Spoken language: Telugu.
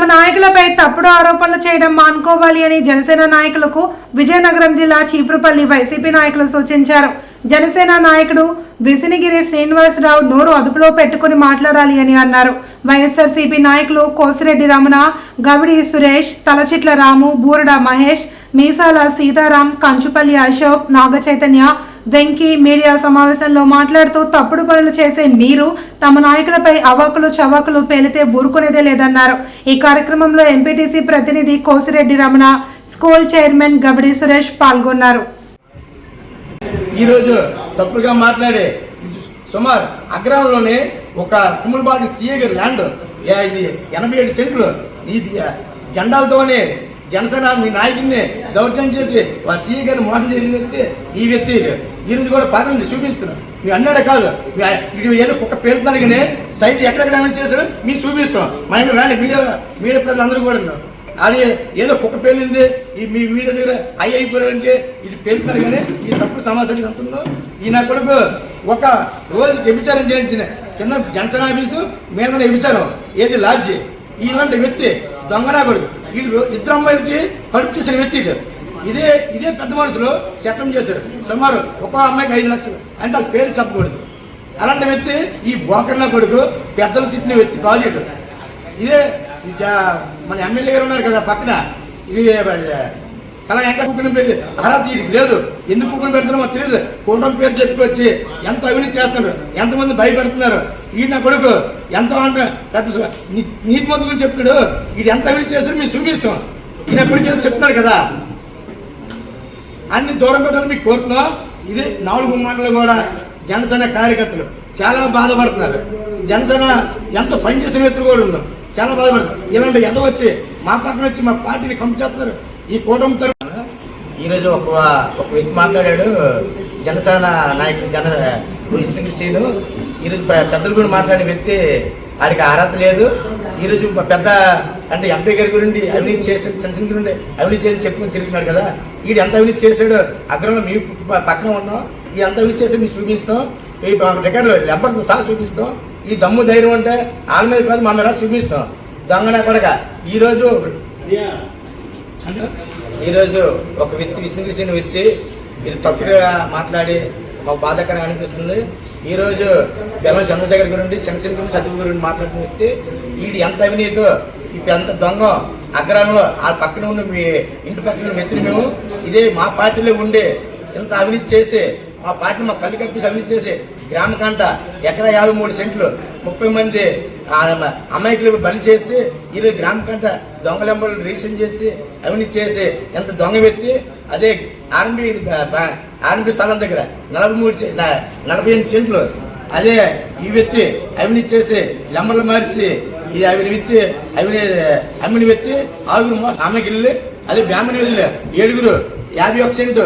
తమ నాయకులపై తప్పుడు ఆరోపణలు చేయడం మానుకోవాలి అని జనసేన నాయకులకు విజయనగరం జిల్లా చీపురుపల్లి వైసీపీ నాయకులు సూచించారు. జనసేన నాయకుడు విసినిగిరి శ్రీనివాసరావు నోరు అదుపులో పెట్టుకుని మాట్లాడాలి అని అన్నారు. వైఎస్ఆర్సీపీ నాయకులు కోసిరెడ్డి రమణ గవిడి సురేష్ తలచిట్ల రాము బూరడ మహేష్ మీసాల సీతారాం కంచుపల్లి అశోక్ నాగ చైతన్య వెంకీ మీడియా సమావేశంలో మాట్లాడుతూ తప్పుడు పనులు చేసే మీరు తమ నాయకులపై అవాకులు చవాకులు పేలితే ఊరుకునేదే లేదన్నారు. ఈ కార్యక్రమంలో ఎంపీటీసీ ప్రతినిధి కోసిరెడ్డి రమణ స్కూల్ చైర్మన్ గబడి సురేష్ పాల్గొన్నారు. ఈరోజు తప్పుగా మాట్లాడే సుమారు అగ్రహంలోనే ఒక కుమ్మలపాటి సీఏ గారి ల్యాండ్ ఇది ఎనభై ఏడు సెంట్లు ఇది జెండాలతోనే జనసేన మీ నాయకుడిని దౌర్జన్యం చేసి ఆ సీఏ గారిని మోసం చేసిన వ్యక్తి ఈ వ్యక్తి ఈ రోజు కూడా పాత్రని చూపిస్తున్నాం. మీ అన్నాడే కాదు. మీ ఏదో కుక్క పేరుతున్నాడు కానీ సైట్ ఎక్కడెక్కడ అమలు చేశాడు మీకు చూపిస్తాం. మా ఇంకా రాండి మీడియా మీడియా ప్రజలందరూ కూడా ఉన్నారు. అది ఏదో కుక్క పేలింది ఈ మీ మీడియా దగ్గర ఐ అయిపోయడానికి ఇది పేలుతున్నారు కానీ ఈ తప్పుడు సమాచారం అంటుందో ఈ ఈయన కొడుకు ఒక రోజుకి వ్యభిచారం చేయించింది కింద జనసేన ఆఫీసు మీద వ్యభిచారం ఏది లాడ్జి. ఇలాంటి వ్యక్తి దొంగనా కొడుకు. వీళ్ళు ఇద్దరు అమ్మాయిలకి కడుపు చేసిన వ్యక్తి ఇదే. ఇదే పెద్ద మనుషులు చట్టం చేశారు. సుమారు ఒక అమ్మాయికి ఐదు లక్షలు. అంటే వాళ్ళ పేరు చెప్పకూడదు. అలాంటి వ్యక్తి ఈ బోకర్ణ కొడుకు పెద్దలు తిట్టిన వ్యక్తి కాదు ఇటు. ఇదే మన ఎమ్మెల్యే గారు ఉన్నారు కదా పక్కన. ఇది కళ ఎంత కుక్కని పెట్టి అర్హత లేదు. ఎందుకు కుక్కని పెడుతున్నామో తెలియదు కూటమి పేరు చెప్పుకొచ్చి ఎంత అవినీతి చేస్తున్నారు ఎంతమంది భయపెడుతున్నారు. ఈ నా కొడుకు ఎంత అంటే పెద్ద నీతి మొత్తం గురించి చెప్తున్నాడు. వీడు ఎంత అభివృద్ధి చేస్తారో మేము చూపిస్తాం నేను ఎప్పటికీ చెప్తున్నారు కదా. అన్ని దూరం పెట్టాలని మీకు కోరుతున్నాం. ఇది నాలుగు మండలు కూడా జనసేన కార్యకర్తలు చాలా బాధపడుతున్నారు. జనసేన ఎంతో పనిచేసిన వ్యక్తులు కూడా ఉన్నారు. చాలా బాధపడుతున్నారు. ఇలాంటి ఎద వచ్చి మా పక్కన వచ్చి మా పార్టీని కంచేస్తున్నారు ఈ కూటమి తరఫున ఈరోజు ఒక ఒక వ్యక్తి మాట్లాడాడు. జనసేన నాయకుడు జన సీను ఈరోజు పె- పెద్దలు కూడా మాట్లాడిన వ్యక్తి ఆడికి అర్హత లేదు. ఈరోజు పెద్ద అంటే ఎంపీ గారి గురించి అవినీతి చేసాడు చంద్రన్ గురించి అవినీతి చేసి చెప్పుకుని తిరుగుతున్నాడు కదా. వీడు ఎంత అవినీతి చేశాడు అగ్రంలో మీ పక్కన ఉన్నాం. ఈ ఎంత అవినీతి చేస్తే మీకు చూపిస్తాం. ఈ రికార్డులో నెంబర్తో సహా చూపిస్తాం. ఈ దమ్ము ధైర్యం అంటే వాళ్ళ మీద కాదు మా మీద చూపిస్తాం. దొంగన కొడక. ఈరోజు ఈరోజు ఒక వ్యక్తి విస్మరించిన వ్యక్తి మీరు తప్పుగా మాట్లాడి మాకు బాధాకరంగా అనిపిస్తుంది. ఈరోజు బెల్లం చంద్రశేఖర్ గురించి శనశేఖర్ గురించి సత్య గురించి మాట్లాడిన వ్యక్తి వీడు ఎంత అవినీతో ఇప్పుడు ఎంత దొంగ అగ్రంలో ఆ పక్కన ఉన్న మీ ఇంటి పక్కన ఉన్న వ్యక్తిని మేము ఇదే మా పార్టీలో ఉండే ఇంత అవినీతి చేసి మా పార్టీ మా కళ్ళు కప్పేసి అవినీతి చేసి గ్రామ కంట ఎకరా యాభై మూడు సెంట్లు ముప్పై మంది అమాయకులు బలి చేసి ఇది గ్రామ కంట దొంగలెంబలు రిజిస్ట్రేషన్ చేసి అవినీతి చేసి ఎంత దొంగ వ్యక్తి అదే ఆర్మీ ఆర్ఎంబి స్థలం దగ్గర నలభై మూడు నలభై ఎనిమిది సెంట్లు అదే ఈ వ్యక్తి అవినీతి చేసి లెంబర్లు మార్చి ఈ అవిని వ్యక్తి అవిని అమ్మిన వ్యక్తి ఆరుగురు ఆమెకి వెళ్ళి అదే బ్రాహ్మణ వ్యక్తులు ఏడుగురు యాభై ఒక సెంటు